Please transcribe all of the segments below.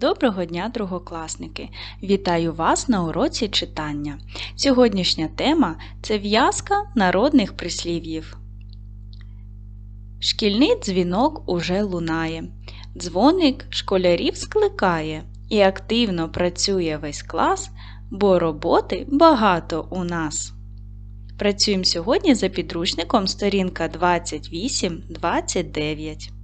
Доброго дня, другокласники! Вітаю вас на уроці читання. Сьогоднішня тема це в'язка народних прислів'їв. Шкільний дзвінок уже лунає. Дзвоник школярів скликає і активно працює весь клас, бо роботи багато у нас. Працюємо сьогодні за підручником сторінка 28-29.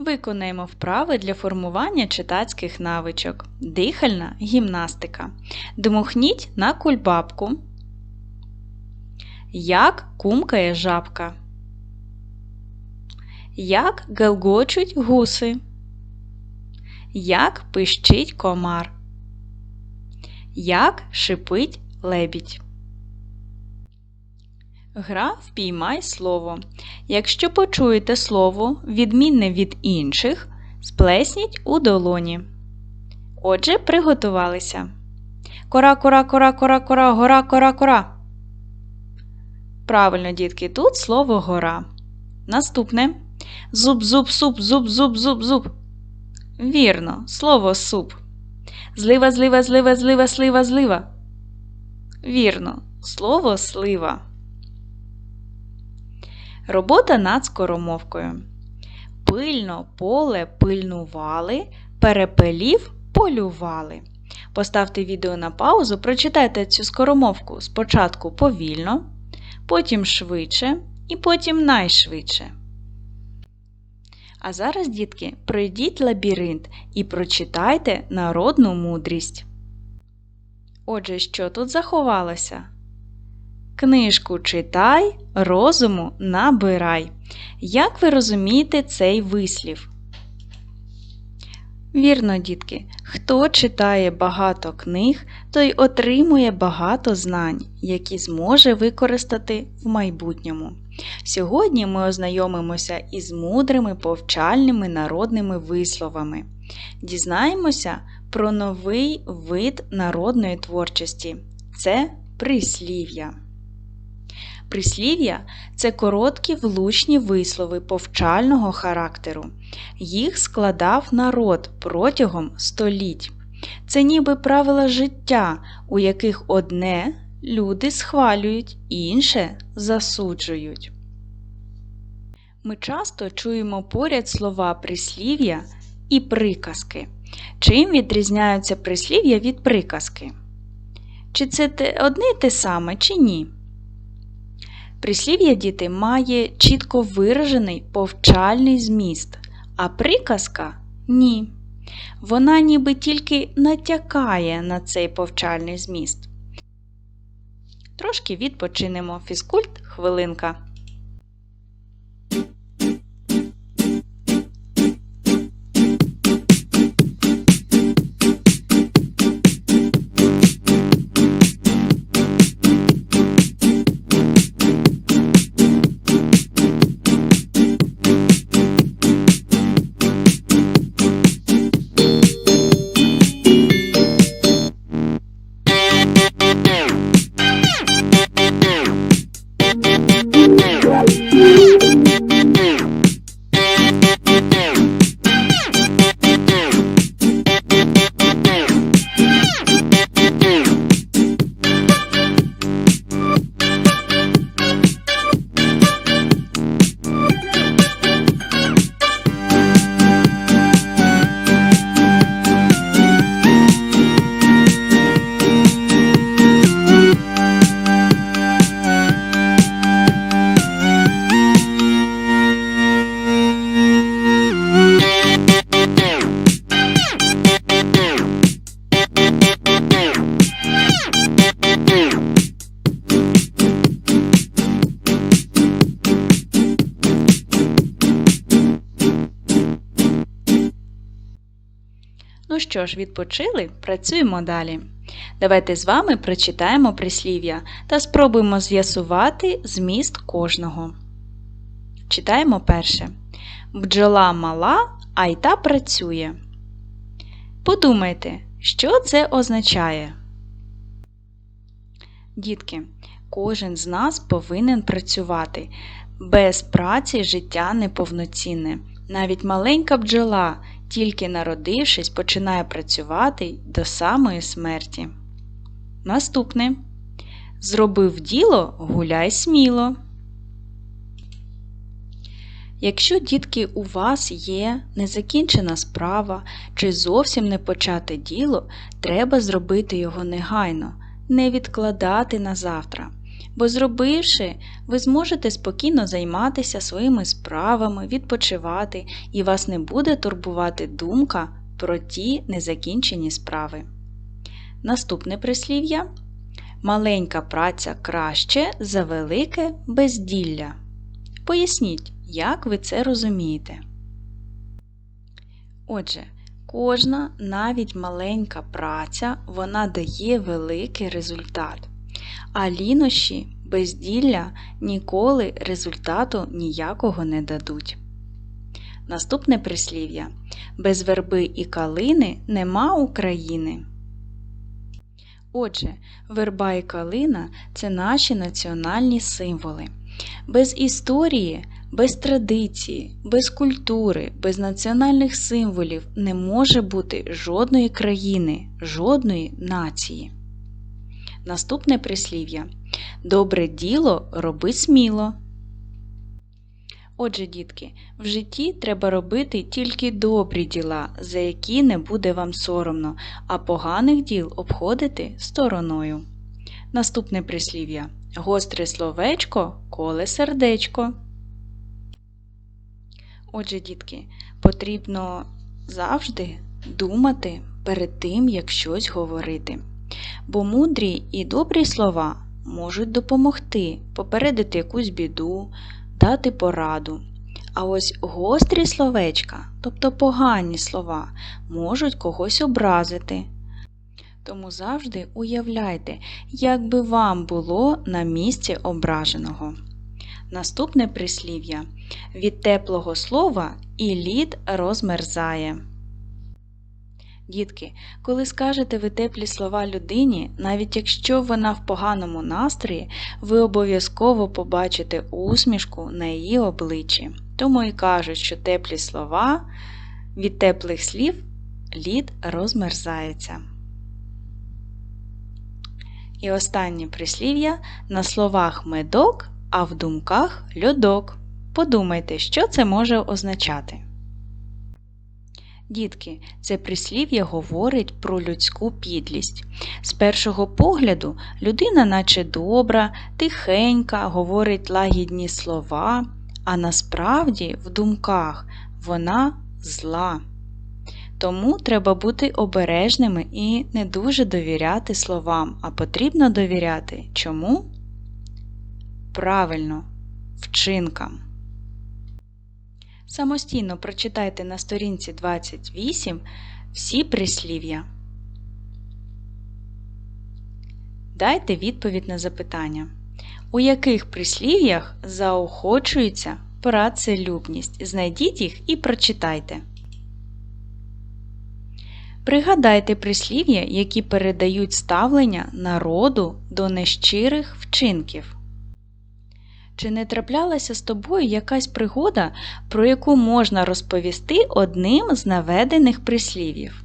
Виконаємо вправи для формування читацьких навичок. Дихальна гімнастика. Дмухніть на кульбабку. Як кумкає жабка. Як гелгочуть гуси. Як пищить комар. Як шипить лебідь. Гра впіймай слово. Якщо почуєте слово, відмінне від інших, сплесніть у долоні. Отже, приготувалися. Кора, кора, кора, кора, кора, гора, кора, кора. Правильно, дітки, тут слово гора. Наступне. Зуб, зуб, суп, зуб, зуб, зуб, зуб. Вірно, слово суп. Злива, злива, злива, злива, слива, злива. Вірно, слово слива. Робота над скоромовкою. Пильно поле пильнували, перепелів полювали. Поставте відео на паузу, прочитайте цю скоромовку спочатку повільно, потім швидше і потім найшвидше. А зараз, дітки, пройдіть лабіринт і прочитайте народну мудрість. Отже, що тут заховалося? Книжку читай, розуму набирай. Як ви розумієте цей вислів? Вірно, дітки, хто читає багато книг, той отримує багато знань, які зможе використати в майбутньому. Сьогодні ми ознайомимося із мудрими повчальними народними висловами. Дізнаємося про новий вид народної творчості це прислів'я. Прислів'я це короткі влучні вислови повчального характеру. Їх складав народ протягом століть. Це ніби правила життя, у яких одне люди схвалюють, інше засуджують. Ми часто чуємо поряд слова прислів'я і приказки. Чим відрізняються прислів'я від приказки? Чи це одне те саме, чи ні? Прислів'я діти має чітко виражений повчальний зміст, а приказка ні. Вона ніби тільки натякає на цей повчальний зміст. Трошки відпочинемо фізкульт хвилинка. Що ж, відпочили, працюємо далі. Давайте з вами прочитаємо прислів'я та спробуємо з'ясувати зміст кожного. Читаємо перше. Бджола мала, а й та працює. Подумайте, що це означає? Дітки, кожен з нас повинен працювати. Без праці життя неповноцінне. Навіть маленька бджола тільки народившись, починає працювати до самої смерті. Наступне. Зробив діло, гуляй сміло. Якщо, дітки, у вас є незакінчена справа чи зовсім не почате діло, треба зробити його негайно, не відкладати на завтра. Бо, зробивши, ви зможете спокійно займатися своїми справами, відпочивати, і вас не буде турбувати думка про ті незакінчені справи. Наступне прислів'я Маленька праця краще за велике безділля. Поясніть, як ви це розумієте? Отже, кожна, навіть маленька праця, вона дає великий результат. А лінощі, безділля ніколи результату ніякого не дадуть. Наступне прислів'я Без верби і калини нема України. Отже, верба і калина це наші національні символи. Без історії, без традиції, без культури, без національних символів не може бути жодної країни, жодної нації. Наступне прислів'я Добре діло роби сміло. Отже, дітки, в житті треба робити тільки добрі діла, за які не буде вам соромно, а поганих діл обходити стороною. Наступне прислів'я Гостре словечко коле сердечко. Отже, дітки, потрібно завжди думати перед тим, як щось говорити. Бо мудрі і добрі слова можуть допомогти попередити якусь біду, дати пораду. А ось гострі словечка, тобто погані слова, можуть когось образити. Тому завжди уявляйте, як би вам було на місці ображеного. Наступне прислів'я від теплого слова і лід розмерзає. Дітки, коли скажете ви теплі слова людині, навіть якщо вона в поганому настрої, ви обов'язково побачите усмішку на її обличчі. Тому і кажуть, що теплі слова від теплих слів лід розмерзається. І останнє прислів'я на словах медок, а в думках льодок. Подумайте, що це може означати. Дітки, це прислів'я говорить про людську підлість. З першого погляду людина, наче добра, тихенька, говорить лагідні слова, а насправді в думках вона зла. Тому треба бути обережними і не дуже довіряти словам, а потрібно довіряти чому? Правильно, вчинкам. Самостійно прочитайте на сторінці 28 всі прислів'я. Дайте відповідь на запитання. У яких прислів'ях заохочується працелюбність? Знайдіть їх і прочитайте. Пригадайте прислів'я, які передають ставлення народу до нещирих вчинків. Чи не траплялася з тобою якась пригода, про яку можна розповісти одним з наведених прислів'їв?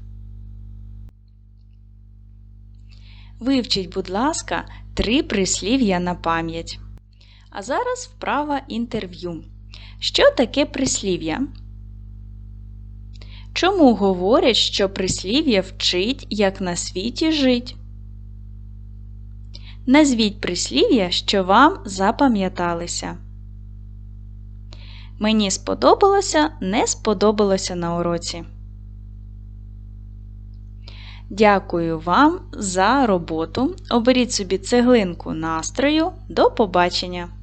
Вивчіть, будь ласка, три прислів'я на пам'ять. А зараз вправа інтерв'ю. Що таке прислів'я? Чому говорять, що прислів'я вчить, як на світі жить? Назвіть прислів'я, що вам запам'яталися. Мені сподобалося, не сподобалося на уроці. Дякую вам за роботу. Оберіть собі цеглинку настрою. До побачення!